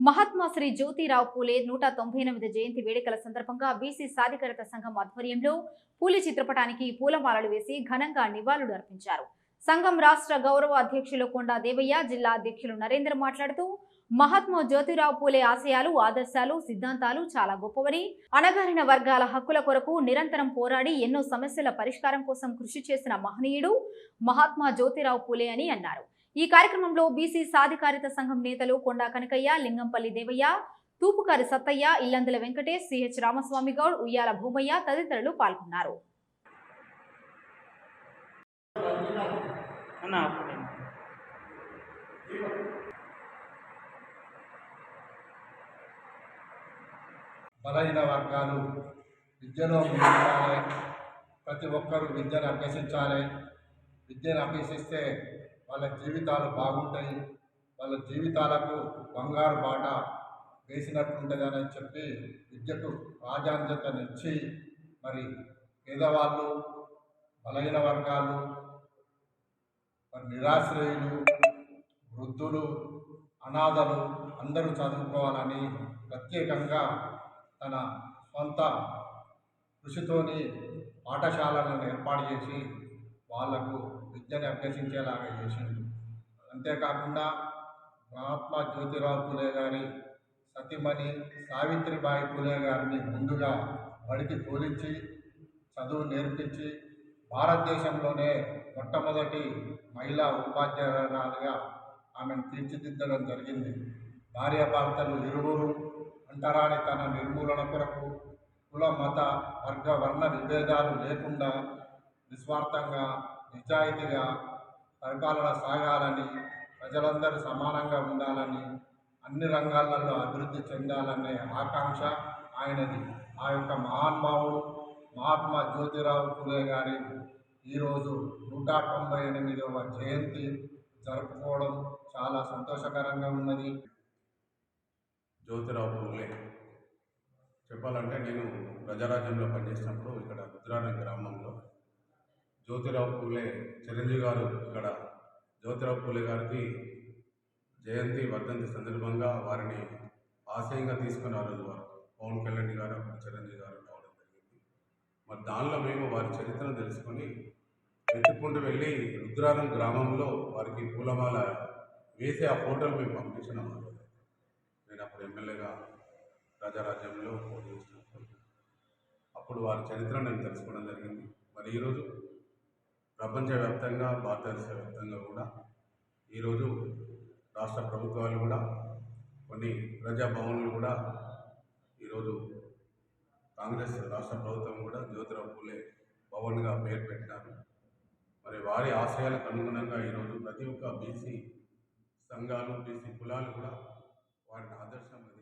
మహాత్మా శ్రీ జ్యోతిరావు పూలే నూట తొంభై ఎనిమిది జయంతి వేడుకల సందర్భంగా బీసీ సాధికారత సంఘం ఆధ్వర్యంలో పూలే చిత్రపటానికి పూలమాలలు వేసి ఘనంగా నివాళులు అర్పించారు. సంఘం రాష్ట్ర గౌరవ అధ్యక్షులు కొండా దేవయ్య జిల్లా అధ్యక్షులు నరేంద్ర మాట్లాడుతూ మహాత్మా జ్యోతిరావు పూలే ఆశయాలు ఆదర్శాలు సిద్ధాంతాలు చాలా గొప్పవని అణగారిన వర్గాల హక్కుల కొరకు నిరంతరం పోరాడి ఎన్నో సమస్యల పరిష్కారం కోసం కృషి చేసిన మహనీయుడు మహాత్మా జ్యోతిరావు పూలే అని అన్నారు. ఈ కార్యక్రమంలో బీసీ సాధికారిత సంఘం నేతలు కొండా కనకయ్య లింగంపల్లి దేవయ్య తూపుకారి సత్తయ్య ఇల్లందుల వెంకటేష్ సిహెచ్ రామస్వామి గౌడ్ ఉయ్యాల భూమయ్య తదితరులు పాల్గొన్నారు. బలహీన వర్గాలు విద్యలో ప్రతి ఒక్కరూ విద్యను అభ్యసించాలి. విద్యను అభ్యసిస్తే వాళ్ళ జీవితాలు బాగుంటాయి వాళ్ళ జీవితాలకు బంగారు బాట వేసినట్టుంటుందని చెప్పి విద్యకు ప్రాధాన్యతనిచ్చి మరి పేదవాళ్ళు బలహీన వర్గాలు మరి నిరాశ్రయులు వృద్ధులు అనాథలు అందరూ చదువుకోవాలని ప్రత్యేకంగా తన సొంత కృషితోని పాఠశాలను ఏర్పాటు చేసి వాళ్ళకు విద్యను అభ్యసించేలాగా చేసింది అంతేకాకుండా మహాత్మా జ్యోతిరావు పులే గారి సతీమణి సావిత్రిబాయి పులే గారిని ముందుగా బడికి తోలించి చదువు నేర్పించి భారతదేశంలోనే మొట్టమొదటి మహిళా ఉపాధ్యాయురాలుగా ఆమెను తీర్చిదిద్దడం జరిగింది. భార్యాభర్తలు ఇరువురు అంటరాని తన నిర్మూలన కొరకు కుల మత వర్గ వర్ణ విభేదాలు లేకుండా నిస్వార్థంగా నిజాయితీగా పరిపాలన సాగాలని ప్రజలందరూ సమానంగా ఉండాలని అన్ని రంగాలలో అభివృద్ధి చెందాలనే ఆకాంక్ష ఆయనది. ఆ యొక్క మహానుభావుడు మహాత్మా జ్యోతిరావు పూలే గారి ఈరోజు నూట తొంభై ఎనిమిదవ జయంతి జరుపుకోవడం చాలా సంతోషకరంగా ఉన్నది. జ్యోతిరావు పూలే చెప్పాలంటే నేను ప్రజారాజ్యంలో పనిచేసినప్పుడు ఇక్కడ రుద్రారం గ్రామంలో జ్యోతిరావు పూలే చిరంజీవి గారు ఇక్కడ. జ్యోతిరావు పూలే గారికి జయంతి వర్ధంతి సందర్భంగా వారిని ఆశయంగా తీసుకుని ఆ రోజు వారు పవన్ కళ్యాణ్ గారు అప్పుడు చిరంజీవి గారు రావడం జరిగింది. మరి దానిలో మేము వారి చరిత్రను తెలుసుకొని వెతుక్కుంటూ వెళ్ళి రుద్రారం గ్రామంలో వారికి పూలమాల వేసి ఆ ఫోటోలు మేము పంపించినాం నేను అప్పుడు ఎమ్మెల్యేగా రాజారాజ్యంలో పోటీ చేసినప్పుడు అప్పుడు వారి చరిత్ర నేను తెలుసుకోవడం జరిగింది. మరి ఈరోజు ప్రపంచవ్యాప్తంగా భారతదేశ వ్యాప్తంగా కూడా ఈరోజు రాష్ట్ర ప్రభుత్వాలు కూడా కొన్ని ప్రజాభవన్లు కూడా ఈరోజు కాంగ్రెస్ రాష్ట్ర ప్రభుత్వం కూడా జ్యోతిరావు పూలే భవన్గా పేరు పెట్టినారు. మరి వారి ఆశయాలకు అనుగుణంగా ఈరోజు ప్రతి ఒక్క బీసీ సంఘాలు బీసీ కులాలు కూడా వారిని ఆదర్శంగా